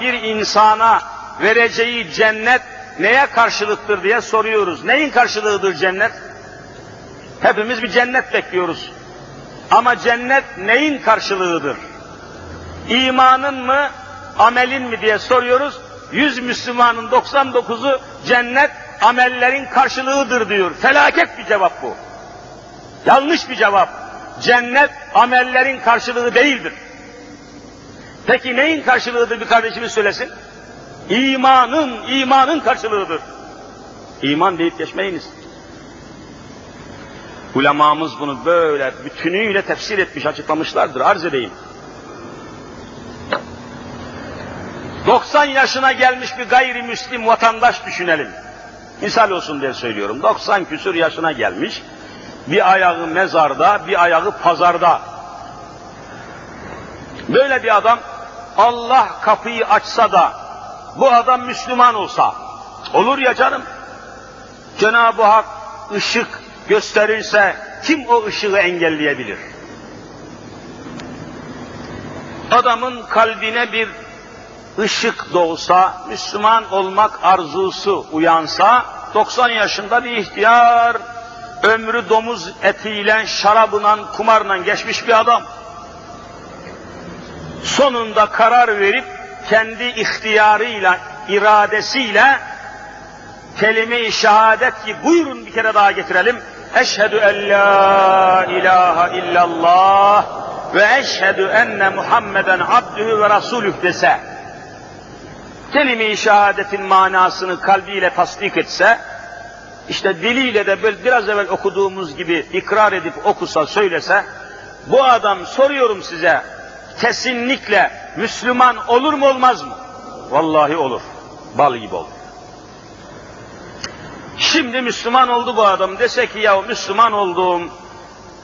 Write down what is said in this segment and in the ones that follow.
bir insana vereceği cennet neye karşılıktır diye soruyoruz. Neyin karşılığıdır cennet? Hepimiz bir cennet bekliyoruz. Ama cennet neyin karşılığıdır? İmanın mı, amelin mi diye soruyoruz. Yüz Müslümanın 99'u cennet amellerin karşılığıdır diyor. Felaket bir cevap bu. Yanlış bir cevap. Cennet amellerin karşılığı değildir. Peki neyin karşılığıdır bir kardeşimiz söylesin? İmanın, imanın karşılığıdır. İman deyip geçmeyiniz. Ulemamız bunu böyle bütünüyle tefsir etmiş, açıklamışlardır. Arz edeyim. 90 yaşına gelmiş bir gayrimüslim vatandaş düşünelim. Misal olsun diye söylüyorum. 90 küsur yaşına gelmiş. Bir ayağı mezarda, bir ayağı pazarda. Böyle bir adam Allah kapıyı açsa da bu adam Müslüman olsa olur ya canım. Cenab-ı Hak ışık gösterirse kim o ışığı engelleyebilir? Adamın kalbine bir ışık doğsa, Müslüman olmak arzusu uyansa, 90 yaşında bir ihtiyar, ömrü domuz etiyle, şarabla, kumarla geçmiş bir adam. Sonunda karar verip, kendi ihtiyarıyla, iradesiyle, kelime-i şehadet ki buyurun bir kere daha getirelim. Eşhedü en la ilahe illallah ve eşhedü enne Muhammeden abdühü ve rasulüh dese, kelime-i şehadetin manasını kalbiyle tasdik etse, işte diliyle de böyle biraz evvel okuduğumuz gibi ikrar edip okusa, söylese, bu adam soruyorum size, kesinlikle Müslüman olur mu olmaz mı? Vallahi olur. Bal gibi olur. Şimdi Müslüman oldu bu adam. Dese ki ya Müslüman olduğum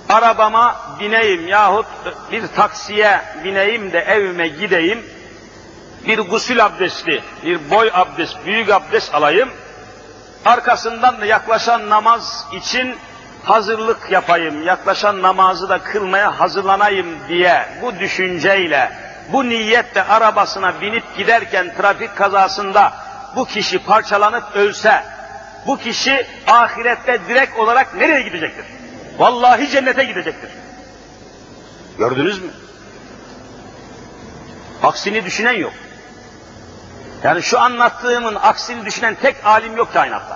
arabama bineyim yahut bir taksiye bineyim de evime gideyim. Bir gusül abdesti, bir boy abdest, büyük abdest alayım. Arkasından da yaklaşan namaz için hazırlık yapayım, yaklaşan namazı da kılmaya hazırlanayım diye bu düşünceyle, bu niyetle arabasına binip giderken trafik kazasında bu kişi parçalanıp ölse, bu kişi ahirette direkt olarak nereye gidecektir? Vallahi cennete gidecektir. Gördünüz mü? Aksini düşünen yok. Yani şu anlattığımın aksini düşünen tek alim yok kainatta.